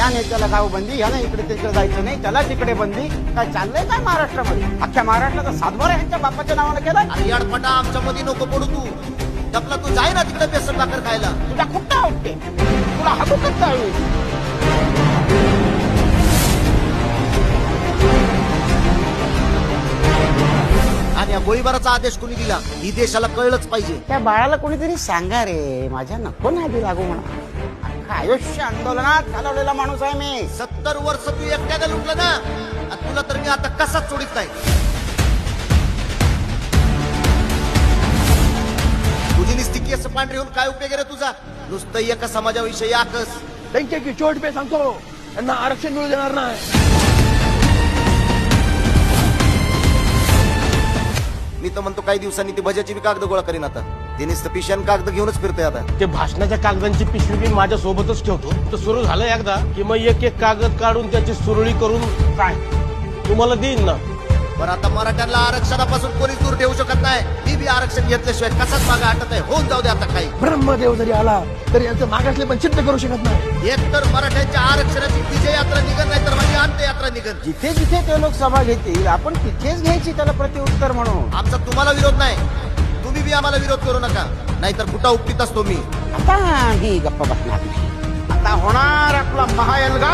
या नेत्याला गाव बंदी यानं इकडे तिकडे जायचं नाही त्याला तिकडे बंदी. काय चाललंय काय महाराष्ट्रामध्ये? अख्ख्या महाराष्ट्राचा सातबारा ह्यांच्या बापाच्या नावानं केलाय? आणि याडपटा आमच्या मध्ये नको पडू तू. डबला तू जाय ना तिकडे बेसन भाकर खायला. तुझ्या खूप आवडते तुला हगू करता आणि या गोळीबाराचा आदेश कोणी दिला? ही देशाला कळलंच पाहिजे. त्या बाळाला कोणीतरी सांगा रे माझ्या नको नादी लागू म्हणा. आयुष्य आंदोलनात घालवलेला माणूस आहे मी. सत्तर वर्ष तू एकट्याने लुटलं ना आणि तुला तर मी आता कसाच सोडित नाही. तुझी निस्ती केस पांढरी होऊन काय उपयोग आहे रे तुझा? नुसतं एका समाजाविषयी आकस. डंक्याची चोट पे सांगतो. यांना आरक्षण मिळू देणार नाही. मी तर म्हणतो काही दिवसांनी ती भज्याची बी कागद गोळा करीन आता. ते नुसतं पिशान कागद घेऊनच फिरतोय आता. ते भाषणाच्या कागदांची पिशवी मी माझ्या सोबतच ठेवतो. तर सुरू झालं एकदा की मग एक एक कागद काढून त्याची सुरळी करून काय? तुम्हाला देईन ना. पण आता मराठ्यांना आरक्षणापासून कोणीच दूर ठेवू शकत नाही. मी बी आरक्षण घेतल्याशिवाय कसाच मागा हटत आहे? होऊन जाऊ दे आता काही. ब्रह्मदेव जरी आला तरी यांचं मागासले पण चित्त करू शकत नाही. एक तर मराठ्यांच्या आरक्षणाची विजय यात्रा निघत नाही तर माझी अंत्ययात्रा निघत जिथे जिथे ते लोक सभा घेतील आपण तिथेच घ्यायची त्याला प्रतिउत्तर म्हणून. आमचा तुम्हाला विरोध नाही. तुम्ही आम्हाला विरोध करू नका. नाहीतर कुठं उपटीत असतो मी? आता ही गप्पा बसणार. नाही आता होणार आपला महायलगा